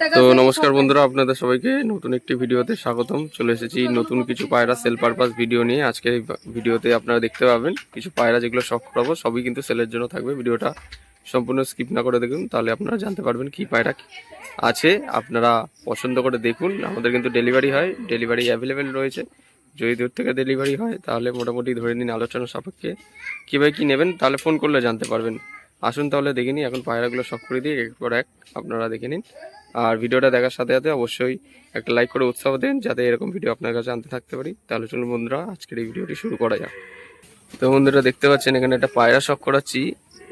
তো নমস্কার বন্ধুরা আপনাদের সবাইকে নতুন একটি ভিডিওতে স্বাগতম। চলে এসেছি নতুন কিছু পায়রা সেল পারপাস ভিডিও নিয়ে। আজকে এই ভিডিওতে আপনারা দেখতে পাবেন কিছু পায়রা যেগুলো শখ করাবো সবই কিন্তু সেলের জন্য থাকবে। ভিডিওটা সম্পূর্ণ স্কিপ না করে দেখুন তাহলে আপনারা জানতে পারবেন কি পায়রা আছে। আপনারা পছন্দ করে দেখুন আমাদের কিন্তু ডেলিভারি হয় ডেলিভারি অ্যাভেলেবেল রয়েছে। যদি দূর থেকে ডেলিভারি হয় তাহলে মোটামুটি ধরে নিন আলোচনা সাপেক্ষে কীভাবে কী নেবেন তাহলে ফোন করলে জানতে পারবেন। আসুন তাহলে দেখে নিই এখন পায়রাগুলো শখ করে দিই এক পর এক আপনারা দেখে নিন। আর ভিডিওটা দেখার সাথে সাথে অবশ্যই একটা লাইক করে উৎসাহ দেন যাতে এরকম ভিডিও আপনার কাছে আনতে থাকতে পারি। তাহলে চলুন বন্ধুরা, আজকের এই ভিডিওটি শুরু করা যাক। তো বন্ধুরা, দেখতে পাচ্ছেন এখানে একটা পায়রা শখ করাচ্ছি,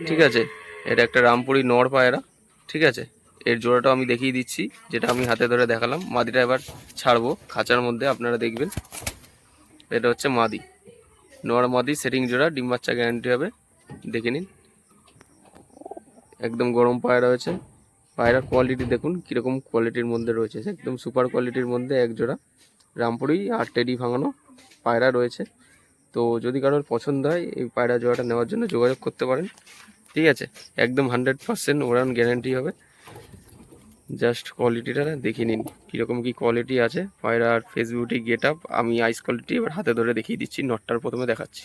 ঠিক আছে? এটা একটা রামপুরি নর পায়রা, ঠিক আছে? এর জোড়াটাও আমি দেখিয়ে দিচ্ছি, যেটা আমি হাতে ধরে দেখালাম। মাদিটা এবার ছাড়বো, খাঁচার মধ্যে আপনারা দেখবেন। এটা হচ্ছে মাদি। নর মাদি সেটিং জোড়া, ডিম বাচ্চা গ্যারান্টি হবে। দেখে নিন। একদম গরম পায়রা রয়েছে পায়রার কোয়ালিটি দেখুন, কীরকম কোয়ালিটির মধ্যে রয়েছে। একদম সুপার কোয়ালিটির মধ্যে এক জোড়া। রামপুরি আর টেডি ভাঙানো পায়রা রয়েছে। তো যদি কারোর পছন্দ হয় এই পায়রা জোড়াটা নেওয়ার জন্য যোগাযোগ করতে পারেন। ঠিক আছে? একদম হান্ড্রেড পার্সেন্ট ওরান গ্যারান্টি হবে। জাস্ট কোয়ালিটিটা দেখে নিন, কীরকম কী কোয়ালিটি আছে। পায়রার ফেস বিউটি গেট আপ আমি আইস কোয়ালিটি এবার হাতে ধরে দেখিয়ে দিচ্ছি নটটার প্রথমে দেখাচ্ছি।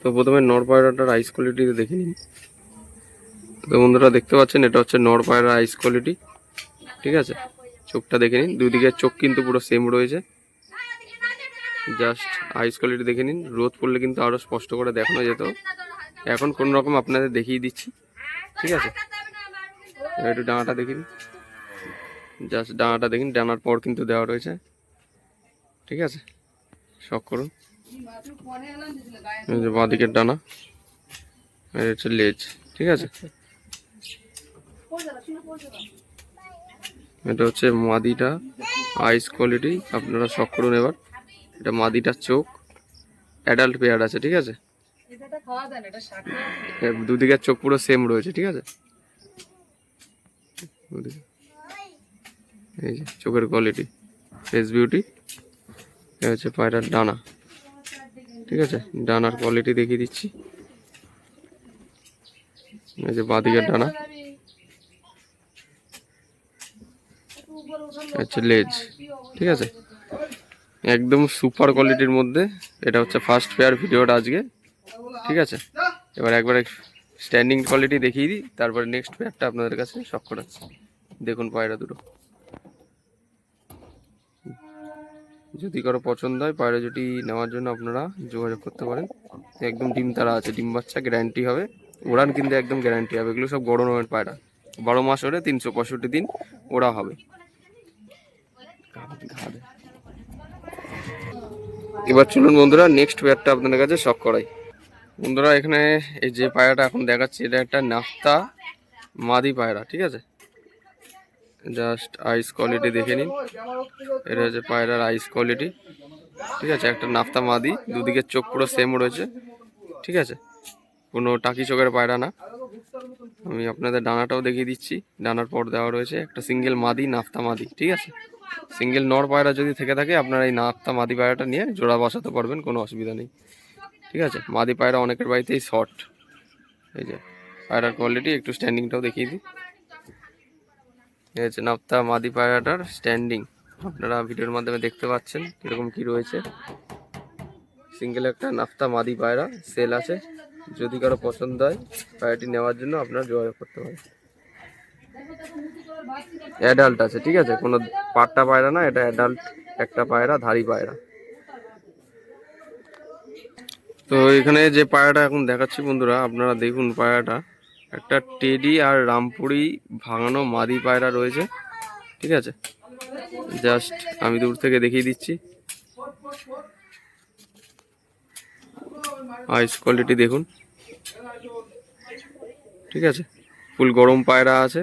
তো প্রথমে নর পায়রাটার আইস কোয়ালিটি দেখে নিন। তো বন্ধুরা দেখতে পাচ্ছেন, এটা হচ্ছে নর আইস কোয়ালিটি ঠিক আছে? চোখটা দেখে নিন, দুদিকের চোখ কিন্তু পুরো সেম রয়েছে। জাস্ট আইস কোয়ালিটি দেখে নিন, রোদ পড়লে কিন্তু আরও স্পষ্ট করে দেখানো যেত। এখন কোন রকম আপনাদের দেখিয়ে দিচ্ছি, ঠিক আছে? একটু ডানাটা দেখিন জাস্ট ডানাটা দেখুন ডানার পর কিন্তু দেওয়া রয়েছে, ঠিক আছে? শখ করুন। এই যে বাঁ ডানা হচ্ছে লেজ, ঠিক আছে? এটা হচ্ছে মাদিটা আইস কোয়ালিটি আপনারা শখ করুন এবার। এটা মাদিটার চোখ অ্যাডাল্ট পেয়ার আছে, ঠিক আছে? দুদিকের চোখ পুরো সেম রয়েছে, ঠিক আছে? এই যে, চোখের কোয়ালিটি ফেস বিউটি এটা হচ্ছে পায়রার ডানা, ঠিক আছে? ডানার কোয়ালিটি দেখিয়ে দিচ্ছি। এই যে বাঁদিকের ডানা। হচ্ছে লেজ। ঠিক আছে? একদম সুপার কোয়ালিটির মধ্যে। এটা হচ্ছে ফার্স্ট পেয়ার ভিডিওটা আজকে। ঠিক আছে? এবার একবার স্ট্যান্ডিং কোয়ালিটি দেখিয়ে দিই। তারপরে নেক্সট পেয়ারটা আপনাদের কাছে শখ করাচ্ছি দেখুন পায়রা দুটো। যদি কারও পছন্দ হয়, পায়রা জুটি নেওয়ার জন্য আপনারা যোগাযোগ করতে পারেন। একদম ডিম তারা আছে, ডিম বাচ্চা গ্যারান্টি হবে। ওড়ান কিন্তু একদম গ্যারান্টি হবে। এগুলো সব গরমের পায়রা। বারো মাস ওরে তিনশো পঁয়ষট্টি দিন ওরা হবে। এবার চলুন বন্ধুরা নেক্সট পেয়ারটা আপনাদের কাছে শখ করাই। বন্ধুরা, এখানে এই যে পায়রাটা এখন দেখাচ্ছি, এটা একটা নাফতা মাদি পায়রা, ঠিক আছে? জাস্ট আইস কোয়ালিটি দেখে নিন। এটা হচ্ছে পায়রার আইস কোয়ালিটি ঠিক আছে? একটা নাফতা মাদি দুদিকের চোখ পুরো সেম রয়েছে, ঠিক আছে? কোনো টাকি চোখের পায়রা না। আমি আপনাদের ডানাটাও দেখিয়ে দিচ্ছি। ডানার পর দেওয়া রয়েছে একটা সিঙ্গেল মাদি, নাফতা মাদি, ঠিক আছে? সিঙ্গেল নর পায়রা যদি থেকে থাকে, আপনারা এই নাফতা মাদি পায়রাটা নিয়ে জোড়া বসাতে পারবেন, কোনো অসুবিধা নেই। ঠিক আছে? মাদি পায়রা অনেকের বাড়িতেই শর্ট। এই যে, পায়রার কোয়ালিটি একটু স্ট্যান্ডিংটাও দেখিয়ে দিই। ঠিক আছে নাপ্তা মাদি পায়রাটার স্ট্যান্ডিং আপনারা ভিডিওর মাধ্যমে দেখতে পাচ্ছেন কীরকম কি রয়েছে। সিঙ্গেল একটা নাফতা মাদি পায়রা সেল আছে। যদি কারও পছন্দ হয় পায়রাটি নেওয়ার জন্য আপনারা যোগাযোগ করতে পারেন। অ্যাডাল্ট আছে, ঠিক আছে? কোনো পাট্টা পায়রা না, এটা অ্যাডাল্ট একটা পায়রা, ধারি পায়রা। তো এখানে যে পায়রাটা এখন দেখাচ্ছি বন্ধুরা, আপনারা দেখুন পায়রাটা। একটা টেডি আর রামপুরি ভাঙানো মাদি পায়রা রয়েছে, ঠিক আছে? জাস্ট আমি দূর থেকে দেখিয়ে দিচ্ছি। আইস কোয়ালিটি দেখুন, ঠিক আছে? ফুল গরম পায়রা আছে।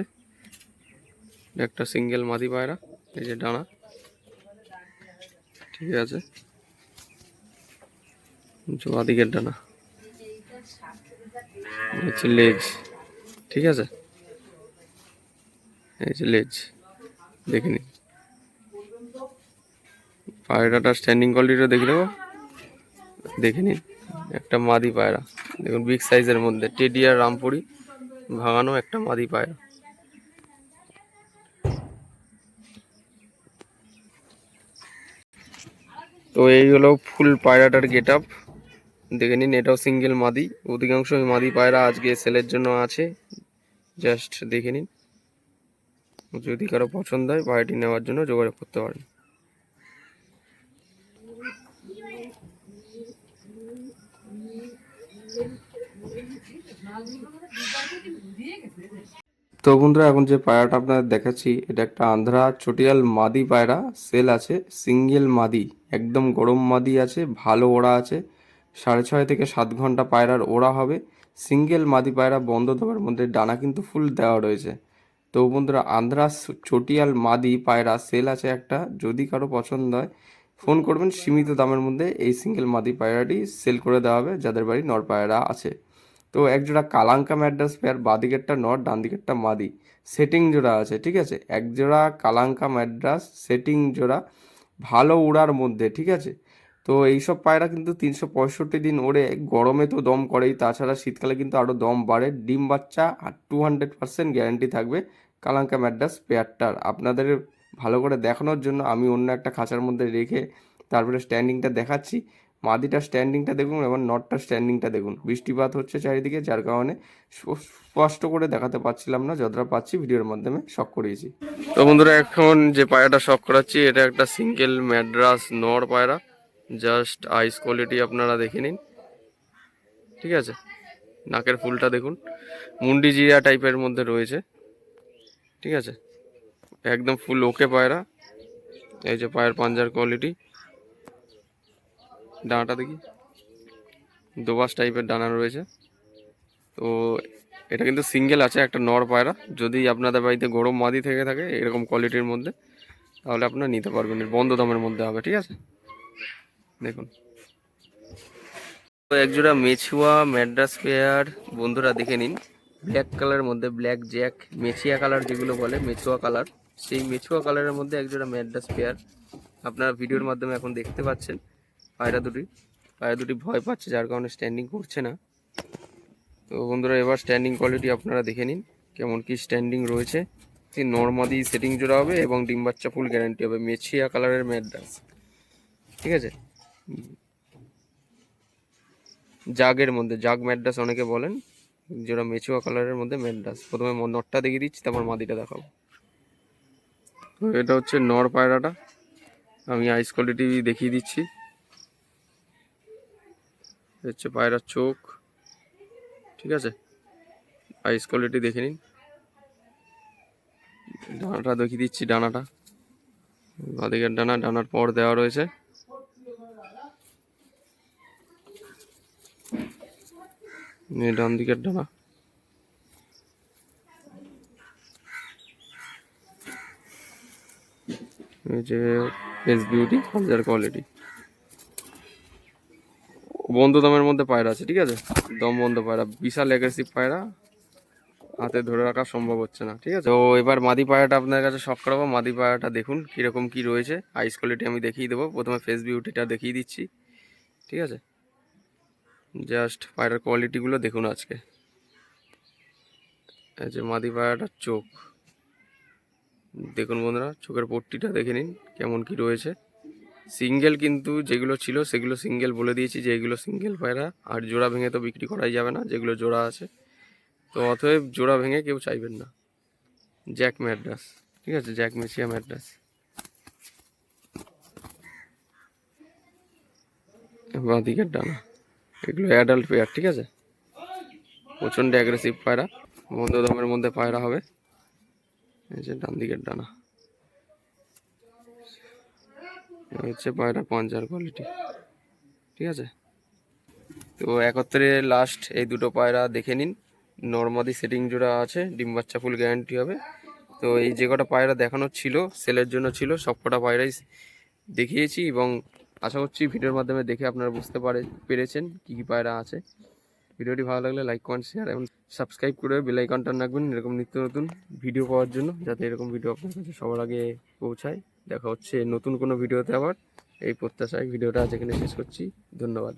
একটা সিঙ্গেল মাদি পায়রা, এই যে ডানা। ঠিক আছে। দিকের ডানা। হচ্ছে লেজ। ঠিক আছে? এই যে লেজ। দেখে নিন। পায়রাটার স্ট্যান্ডিং কোয়ালিটিটা দেখে নেব। দেখে নিন। একটা মাদি পায়রা। দেখুন বিগ সাইজের মধ্যে। টেডি আর রামপুরি ভাঙানো একটা মাদি পায়রা। তো এই হলো ফুল পায়রাটার গেট আপ দেখে নিন, এটাও সিঙ্গেল মাদি। অধিকাংশ মাদি পায়রা আজকে সেলের জন্য আছে। জাস্ট দেখে নিন। যদি কারও পছন্দ হয়, পায়রাটি নেওয়ার জন্য যোগাযোগ করতে পারেন। তো বন্ধুরা, এখন যে পায়রাটা আপনাদের দেখাচ্ছি, এটা একটা আন্ধ্রা চটিয়াল মাদি পায়রা। সেল আছে, সিঙ্গেল মাদি, একদম গরম মাদি আছে, ভালো ওড়া আছে। সাড়ে ছয় থেকে সাত ঘণ্টা পায়রার ওড়া হবে। সিঙ্গেল মাদি পায়রা বন্ধ দেওয়ার মধ্যে ডানা কিন্তু ফুল দেওয়া রয়েছে। তো বন্ধুরা, আন্ধ্রা চটিয়াল মাদি পায়রা সেল আছে একটা, যদি কারও পছন্দ হয়, ফোন করবেন, সীমিত দামের মধ্যে এই সিঙ্গেল মাদি পায়রাটি সেল করে দেওয়া হবে, যাদের বাড়ি নর পায়রা আছে। তো একজোড়া কালাঙ্কা ম্যাড্রাস পেয়ার বাঁ দিকেরটা নট ডান দিকেরটা মাদি। সেটিং জোড়া আছে, ঠিক আছে? একজোড়া কালাঙ্কা ম্যাড্রাস, সেটিং জোড়া ভালো উড়ার মধ্যে, ঠিক আছে? তো এইসব পায়রা কিন্তু তিনশো পঁয়ষট্টি দিন ওড়ে, গরমে তো দম করেই, তাছাড়া শীতকালে কিন্তু আরও দম বাড়ে। ডিম বাচ্চা আর টু হান্ড্রেড পার্সেন্ট গ্যারান্টি থাকবে কালাঙ্কা ম্যাড্রাস পেয়ারটার। আপনাদের ভালো করে দেখানোর জন্য আমি অন্য একটা খাঁচার মধ্যে রেখে তারপরে স্ট্যান্ডিংটা দেখাচ্ছি। মাদিটার স্ট্যান্ডিংটা দেখুন এবং নটটার স্ট্যান্ডিংটা দেখুন। বৃষ্টিপাত হচ্ছে চারিদিকে, যার কারণে স্প- স্পষ্ট করে দেখাতে পারছিলাম না, যতটা পাচ্ছি ভিডিওর মাধ্যমে শখ করিয়েছি। তো বন্ধুরা, এখন যে পায়রাটা শখ করাচ্ছি, এটা একটা সিঙ্গেল ম্যাড্রাস নর পায়রা। জাস্ট আইস কোয়ালিটি আপনারা দেখে নিন। ঠিক আছে? নাকের ফুলটা দেখুন। মুন্ডি জিরা টাইপের মধ্যে রয়েছে। ঠিক আছে? একদম ফুল ওকে পায়রা। এই যে পায়ের পাঞ্জার কোয়ালিটি ডানাটা দেখি। দোবাস টাইপের ডানা রয়েছে। তো এটা কিন্তু সিঙ্গেল আছে, একটা নর পায়রা। যদি আপনাদের বাড়িতে গরম মাদি থেকে থাকে, এরকম কোয়ালিটির মধ্যে, তাহলে আপনারা নিতে পারবেন। বন্ধ দামের মধ্যে হবে, ঠিক আছে? দেখুন। একজোড়া মেছুয়া, ম্যাড্রাস পেয়ার, বন্ধুরা দেখে নিন। ব্ল্যাক কালারের মধ্যে ব্ল্যাক জ্যাক, মেছিয়া কালার যেগুলো বলে, মেছুয়া কালার। সেই মেছুয়া কালারের মধ্যে একজোড়া ম্যাড্রাস পেয়ার আপনারা ভিডিওর মাধ্যমে এখন দেখতে পাচ্ছেন। পায়রা দুটি। পায়রা দুটি ভয় পাচ্ছে, যার কারণে স্ট্যান্ডিং করছে না। তো বন্ধুরা, এবার স্ট্যান্ডিং কোয়ালিটি আপনারা দেখে নিন, কেমন কি স্ট্যান্ডিং রয়েছে। নর্মাদি সেটিং জোড়া হবে এবং ডিম বাচ্চা ফুল গ্যারান্টি হবে, মেছিয়া কালারের ম্যাড্রাস ঠিক আছে? জাগের মধ্যে, জাগ ম্যাড্রাস অনেকে বলেন, যেটা মেচুয়া কালারের মধ্যে ম্যাড্রাস প্রথমে নটটা দেখিয়ে দিচ্ছি, তারপর মাদিটা দেখাবো। তো এটা হচ্ছে নর পায়রাটা। আমি আইস কোয়ালিটি দেখিয়ে দিচ্ছি। হচ্ছে পায়রার চোখ। ঠিক আছে? আইস কোয়ালিটি দেখে নিন। ডানাটা দেখিয়ে দিচ্ছি, ডানাটা। বাদিকের ডানা, ডানার পর দেওয়া রয়েছে। ডান দিকের ডানা। যে এস বিউটি হাজার কোয়ালিটি বন্ধ দমের মধ্যে পায়রা আছে, ঠিক আছে? দম বন্ধ পায়রা, বিশাল অ্যাগ্রেসিভ পায়রা। হাতে ধরে রাখা সম্ভব হচ্ছে না, ঠিক আছে? তো এবার মাদি পায়রাটা আপনার কাছে শখ করাবো। মাদি পায়রাটা দেখুন কীরকম কি রয়েছে। আইস কোয়ালিটি আমি দেখিয়ে দেবো। প্রথমে ফেস বিউটিটা দেখিয়ে দিচ্ছি, ঠিক আছে? জাস্ট পায়রার কোয়ালিটিগুলো দেখুন আজকে। এই যে মাদি পায়রাটার চোখ। দেখুন বন্ধুরা, চোখের পট্টিটা দেখে নিন কেমন কি রয়েছে। সিঙ্গেল কিন্তু যেগুলো ছিল, সেগুলো সিঙ্গেল বলে দিয়েছি যে এগুলো সিঙ্গেল পায়রা। আর জোড়া ভেঙে তো বিক্রি করাই যাবে না, যেগুলো জোড়া আছে। তো অতএব জোড়া ভেঙে কেউ চাইবেন না। জ্যাক ম্যাড্রাস, ঠিক আছে? জ্যাক মেসিয়া ম্যাড্রাস। বাঁ দিকের ডানা। এগুলো অ্যাডাল্ট পেয়ার ঠিক আছে? প্রচণ্ড অ্যাগ্রেসিভ পায়রা। বন্ধ দমের মধ্যে পায়রা হবে। এই যে ডান দিকের ডানা এই হচ্ছে পায়রা পাঞ্জার কোয়ালিটি ঠিক আছে? তো একত্রে লাস্ট এই দুটো পায়রা দেখে নিন। নর্মাদি সেটিং জোড়া আছে, ডিম বাচ্চা ফুল গ্যারান্টি হবে। তো এই যে কটা পায়রা দেখানোর ছিল সেলের জন্য ছিল, সব কটা পায়রাই দেখিয়েছি এবং আশা করছি ভিডিওর মাধ্যমে দেখে আপনারা বুঝতে পারে, পেরেছেন কী কী পায়রা আছে। ভিডিওটি ভালো লাগলে লাইক কমেন্ট শেয়ার এবং সাবস্ক্রাইব করে বেল আইকনটা রাখবেন এরকম নিত্য নতুন ভিডিও পাওয়ার জন্য, যাতে এরকম ভিডিও আপনার কাছে সবার আগে পৌঁছায়। দেখা হচ্ছে নতুন কোনো ভিডিওতে আবার। এই প্রত্যাশায় ভিডিওটা আজ এখানে শেষ করছি। ধন্যবাদ।